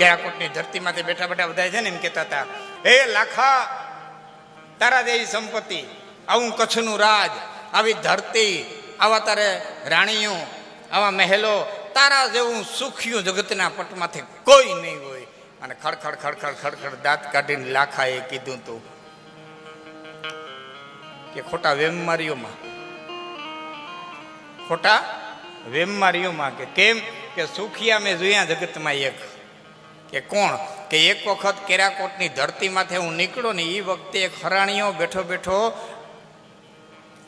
કેરાકોટની ધરતીમાંથી બેઠા બેઠા બધા છે ને એમ કહેતા હતા, હે લાખા, તારા જેવી સંપત્તિ, આવું કચ્છનું રાજ, આવી ધરતી, આવા તારે રાણીઓ, આવા મહેલો, તારા જેવું સુખ્યું જગતના પટમાંથી કોઈ નહીં હોય. અને ખડખડ ખડખડ ખડખડ દાંત કાઢીને લાખાએ કીધું તું કે ખોટા વેમમારીઓમાં ખોટા વેમમારીઓમાં કે કેમ કે સુખિયા મેં જોયા જગતમાં એક. કે કોણ? કે એક વખત કેરાકોટની ધરતીમાંથી હું નીકળ્યો ને એ વખતે એક હરાણીઓ બેઠો બેઠો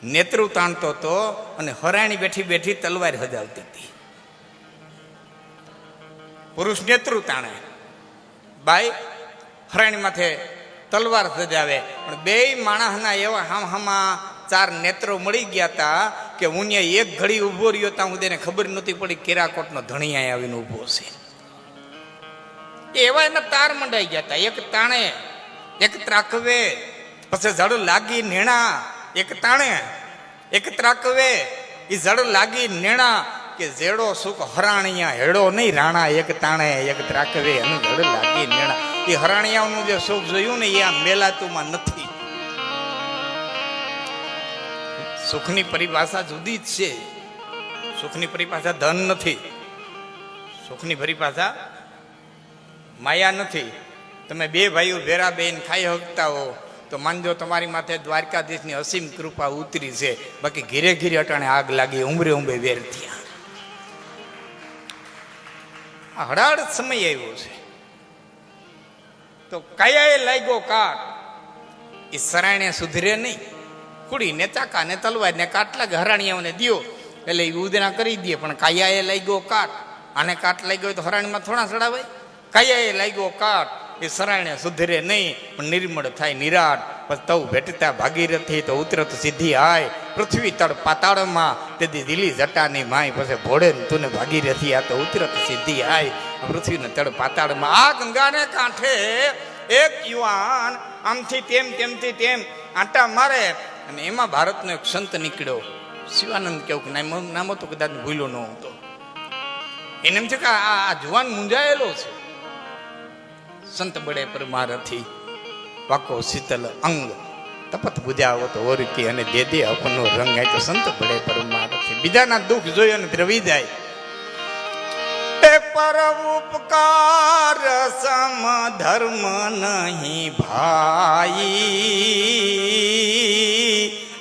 નેત્રુ તાણતો હતો અને હરાણી બેઠી બેઠી તલવાર હજાવતી હતી. પુરુષ નેત્રુ તાણે. બાઈ, હરાણી માથે તલવાર સજાવે. પણ બે માણસના એવા હામ હામા ચાર નેત્રો મળી ગયા હતા કે હું એક ઘડી ઊભો રહ્યો ત્યાં હું તેને ખબર નહોતી પડી કેરાકોટનો ધણિયા આવીને ઊભો છે. એવા એના તાર મંડાઈ ગયા હતા એક તાણે, એક ત્રાકવે, પછી જડ લાગી નેણા, એક તાણે, એક ત્રાકવે એ જડ લાગી નેણા કે જેડો સુખ હરાણિયા હેડો નહીં રાણા. એક તાણે, એક ત્રાકવે એનું જડ લાગી નેણા. એ હરાણિયાનું જે સુખ જોયું ને એ આ મેલાતુમાં નથી. સુખની પરિભાષા જુદી જ છે. સુખની પરિભાષા ધન નથી. સુખની પરિભાષા માયા નથી. તમે બે ભાઈઓ ભેરા બેન ખાઈ હકતા હો, તો માનજો તમારી માથે દ્વારકાધીશની અસીમ કૃપા ઉતરી છે. બાકી ઘીરે ઘીરે અટાણે આગ લાગી ઉમરે ઉંબે વેર થયા. આ હડાડ સમય આવ્યો છે. તો કયાએ લાગ્યો કાટ એ સરાયણે સુધરે નહીં. કુડીને ચાકા ને તલવાર ને કાટ લાગે હરાણીયાઓને દિયો. એટલે એ ઉદના કરી દે, પણ કાયાએ લાગ્યો કાટ આને કાટ લાગ્યો તો હરાણીમાં થોડા ચડાવાય કાયાએ લાગ્યો કાટ? એ સરાણે સુધરે નહીં, પણ નિર્મળ થાય નિરાટ પછી તવ ભેટતા ભાગીરથી તો ઉતરત સીધી આય. પૃથ્વી તળ પાતાળમાં, તેથી દિલી જટાની માય પછી ભોળે ને તું ભાગીરથી આ તો ઉતરત સીધી આય. પૃથ્વીને તળ પાતાળમાં. આ ગંગાને કાંઠે એક યુવાન આમથી તેમ, તેમથી તેમ આંટા મારે અને એમાં ભારતનો એક સંત નીકળ્યો. શિવાનંદ કેવું કે નામ નામ હતું કદાચ ભૂલ્યો ન હતો. એને એમ છે કે આ જુવાન મૂંઝાયેલો છે. સંત બળે પરમારથી પાકો શીતલ અંગ તપત બુજાવો તો ઓરકી અને દે દે અપનો રંગ આય તો સંત બળે પરમારથી બીજાના દુઃખ જોઈ અને દ્રવી જાય. એ પર ઉપકાર સમ ધર્મ નહીં ભાઈ.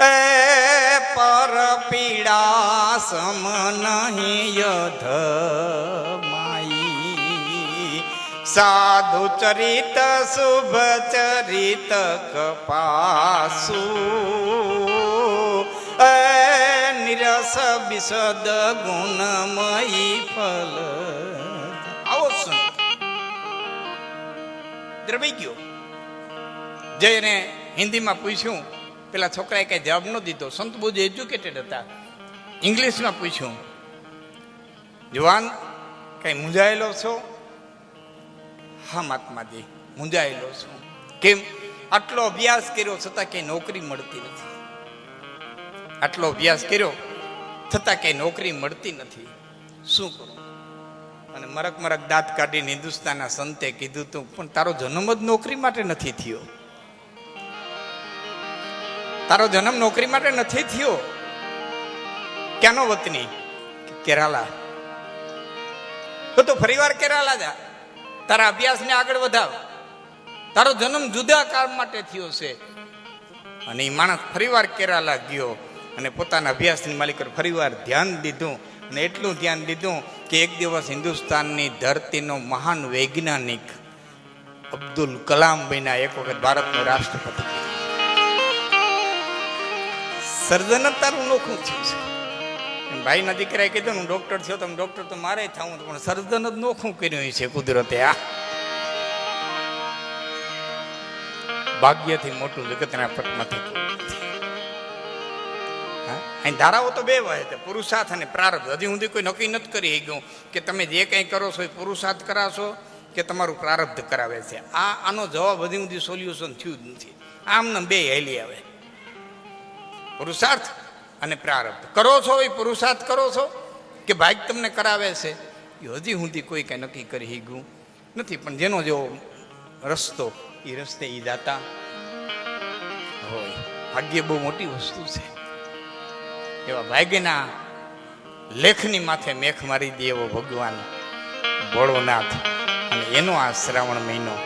એ પર પીડા સમ નહીં યધ. સાધુ ચરિત શુભ ચરિત કપાસુ નિરસ વિશદ ગુણમયી ફલ આવો સંત દ્રવી ગયો જઈને હિન્દીમાં પૂછ્યું પેલા છોકરાએ કઈ જવાબ ન દીધો સંત બહુ એજ્યુકેટેડ હતા ઇંગ્લિશમાં પૂછ્યું જવાન કઈ મૂંઝાયેલો છો હા મહાત્માજી મૂંઝાયેલો છું. કેમ? આટલો અભ્યાસ કર્યો છતાં કે નોકરી મળતી નથી. આટલો અભ્યાસ કર્યો છતાં કે નોકરી મળતી નથી. શું કરું? અને મરક મરક દાંત કાઢીને હિન્દુસ્તાનના સંતે કીધું તું, પણ તારો જન્મ જ નોકરી માટે નથી થયો. તારો જન્મ નોકરી માટે નથી થયો? ક્યાંનો વતની? કેરાલા. તો તું ફરીવાર કેરાલા જા. તારા અભ્યાસને આગળ વધાવ તારો જન્મ જુદા કાળ માટે થયો છે. અને એ માણસ ફરીવાર કેરાલા ગયો અને પોતાના અભ્યાસની માલિક ફરીવાર ધ્યાન દીધું અને એટલું ધ્યાન દીધું કે એક દિવસ હિન્દુસ્તાનની ધરતીનો મહાન વૈજ્ઞાનિક અબ્દુલ કલામ બન્યા એક વખત ભારતનો રાષ્ટ્રપતિ. સર્જન તારું નોખું થયું છે. ભાઈના દીકરાએ કીધું હું ડોક્ટર થયો તમે ડોક્ટર તો મારે થવું પણ સર્જન જ નોખું કર્યું છે કુદરતે, આ. ભાગ્યથી મોટું જગતના પટમાંથી કોઈ નથી. અહીં ધારાઓ તો બે વહે છે, પુરુષાર્થ અને પ્રારબ્ધ. હજી સુધી કોઈ નક્કી નથી કરી ગયું કે તમે જે કંઈ કરો છો એ પુરુષાર્થ કરાશો કે તમારું પ્રારબ્ધ કરાવે છે. આ, આનો જવાબ હજી સુધી સોલ્યુશન થયું જ નથી. આમને બે હેલી આવે. પુરુષાર્થ અને પ્રારબ્ધ. કરો છો એ પુરુષાર્થ કરો છો? કે ભાગ તમને કરાવે છે? એ હજી સુધી કોઈ કાંઈ નક્કી કરી ગયું નથી, પણ જેનો જેવો રસ્તો એ રસ્તે એ દાતા હોય. ભાગ્ય બહુ મોટી વસ્તુ છે. એવા ભાગ્યના લેખની માથે મેખ મારી દે એવો ભગવાન ભોળોનાથ. અને એનો આ શ્રાવણ મહિનો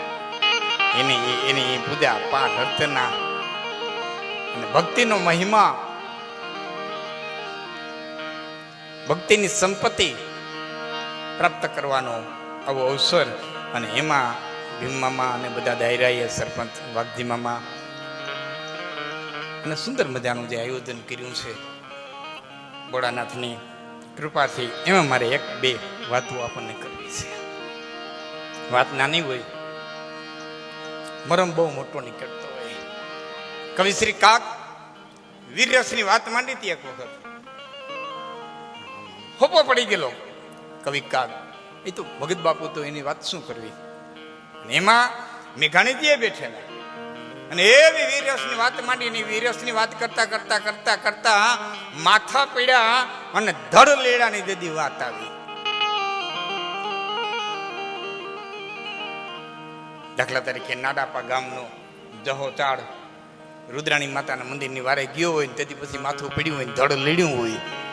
એની એની પૂજા પાઠ અર્ચના અને ભક્તિનો મહિમા ભક્તિની સંપત્તિ પ્રાપ્ત કરવાનો આવો અવસર અને એમાં ભીમમામા અને બધા દાયરાએ સરપંચ વાઘજી મામા અને સુંદર મજાનું જે આયોજન કર્યું છે, ભોળાનાથની કૃપાથી એમાં મારે એક બે વાતો આપણને કરવી છે. વાત નાની હોય, મરમ બહુ મોટો નીકળતો હોય. કવિશ્રી કાક વીરરસની વાત માંડી હતી એક વખત. હોપો પડી ગયેલો. કવિ કાગ. એ તો ભગત બાપુ તો એની વાત શું કરવી? એમાં મેઘાણીજીએ બેઠેલા. અને એવી વીરસની વાત માંડીને વીરસની વાત કરતા કરતા કરતા કરતા માથા પીડ્યા અને ધડ લેડાની દેદી વાત આવી. દાખલા તરીકે નાડાપા ગામનો જહો ચાડ રુદ્રાણી માતાના મંદિરની વારે ગયો હોય ને તેથી પછી માથું પીડ્યું હોય ધડ લીડ્યું હોય.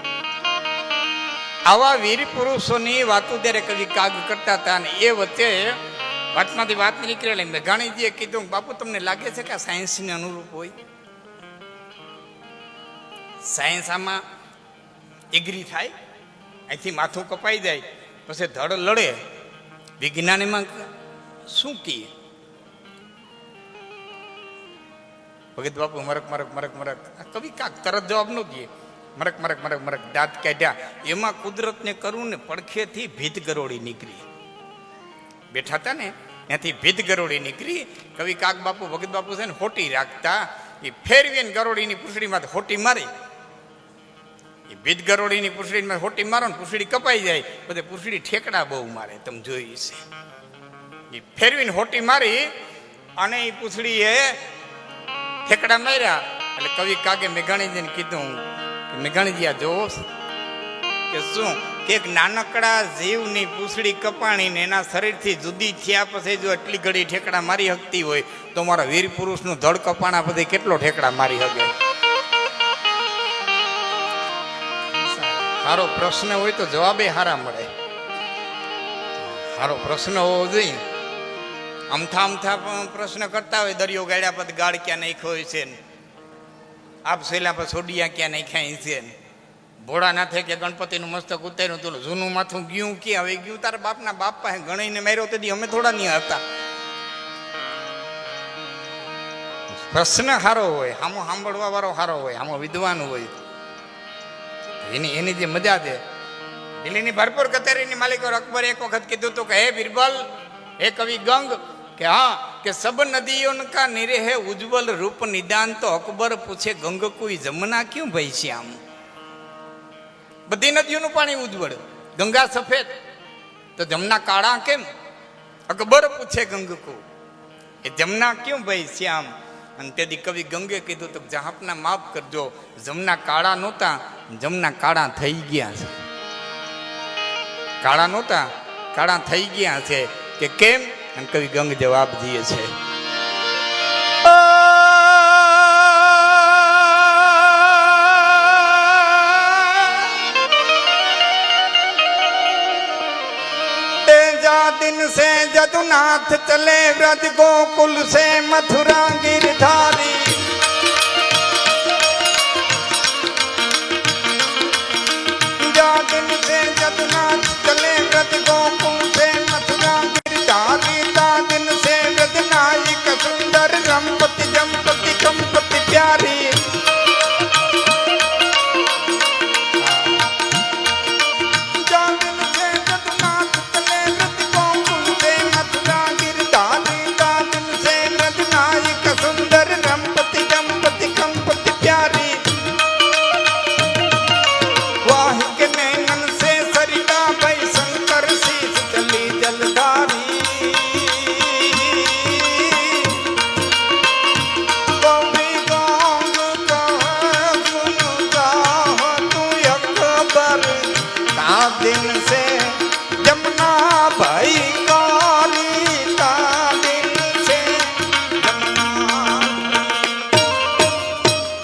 આવા વીર પુરુષોની વાતો ત્યારે કવિ કાગ કરતા હતા અને એ વચ્ચે વાતમાંથી વાત નીકળેલી, મેઘાણીજીએ કીધું, બાપુ, તમને લાગે છે કે આ સાયન્સને અનુરૂપ હોય? સાયન્સ આમાં એગ્રી થાય, અહીંથી માથું કપાઈ જાય, પછી ધડ લડે, વિજ્ઞાન એમાં શું કીએ ભગત બાપુ, મરક મરક મરક મરક. આ કવિ કાક તરત જવાબ ન દે. મરક મરક મરક મરક. દાંત કાઢ્યા. એમાં કુદરતને કરવું ને પડખેથી ભીત ગરોળી નીકળી. બેઠા હતા ને, ત્યાંથી ભીત ગરોળી નીકળી. કવિ કાક બાપુ, ભગત બાપુ છે ને, હોટી રાખતા. એ ફેરવીને ગરોળીની પૂછડીમાં હોટી મારી. એ ભીત ગરોળીની પૂછડીમાં હોટી મારો ને પૂછડી કપાઈ જાય. બધે પૂછડી ઠેકડા બહુ મારે, તમે જોઈ છે એ ફેરવીને હોટી મારી અને એ પૂંછડી એ ઠેકડા માર્યા. એટલે કવિ કાગે મેઘાણીજીને કીધું કે મેઘાણીજી જોવો કે શું? કે એક નાનકડા જીવની પૂછડી કપાણી ને એના શરીરથી જુદી થયા પછી જો એટલી ઘડી ઠેકડા મારી શકતી હોય, તો મારા વીર પુરુષનું ધડ કપાણા પછી કેટલો ઠેકડા મારી શકે સારો પ્રશ્ન હોય તો જવાબે હારા મળે. સારો પ્રશ્ન હોવો જોઈએ. અમથા અમથા પ્રશ્ન કરતા હોય, દરિયો ગાડ્યા પછી ગાળ ક્યાં નાખ્યો હોય છે ને? આપ સેલા પર સોડિયા ક્યાં નાખ્યા છે? ને ભોળાનાથે કે ગણપતિનું મસ્તક ઉતાર્યું તું, જૂનું માથું ગયું ક્યાં હવે ગયું? તારા બાપના બાપ પાસે ગણીને માર્યો, તેથી અમે થોડા નહીં હતા. પ્રશ્ન સારો હોય આમો સાંભળવા વાળો સારો હોય આમો વિદ્વાન હોય. એની એની જે મજા છે. દિલ્હીની ભરપૂર કચેરીની માલિકો અકબર એક વખત કીધું હતું કે, હે બિરબલ, હે કવિ ગંગ કે હા, કે સબ નદીઓન કા નિરેહે ઉજ્જવલ રૂપ નિદાન તો અકબર પૂછે, ગંગ કોઈ જમના ક્યું ભાઈ શ્યામ બધી નદીઓનું પાણી ઉજ્જવળ. ગંગા સફેદ. તો જમના કાળા કેમ? અકબર પૂછે ગંગકુ એ જમના ક્યું ભાઈ શ્યામ અને તેથી કવિ ગંગે કીધું, તો જહાપના માફ કરજો. જમના કાળા નહોતા, જમના કાળા થઈ ગયા છે. કાળા નહોતા, કાળા થઈ ગયા છે. કે કેમ? અને કવિ ગંગ જવાબ દે છે तेजा दिन से जदुनाथ चले व्रज गोकुल से मथुरा गिरधारी जा दिन से जदुनाथ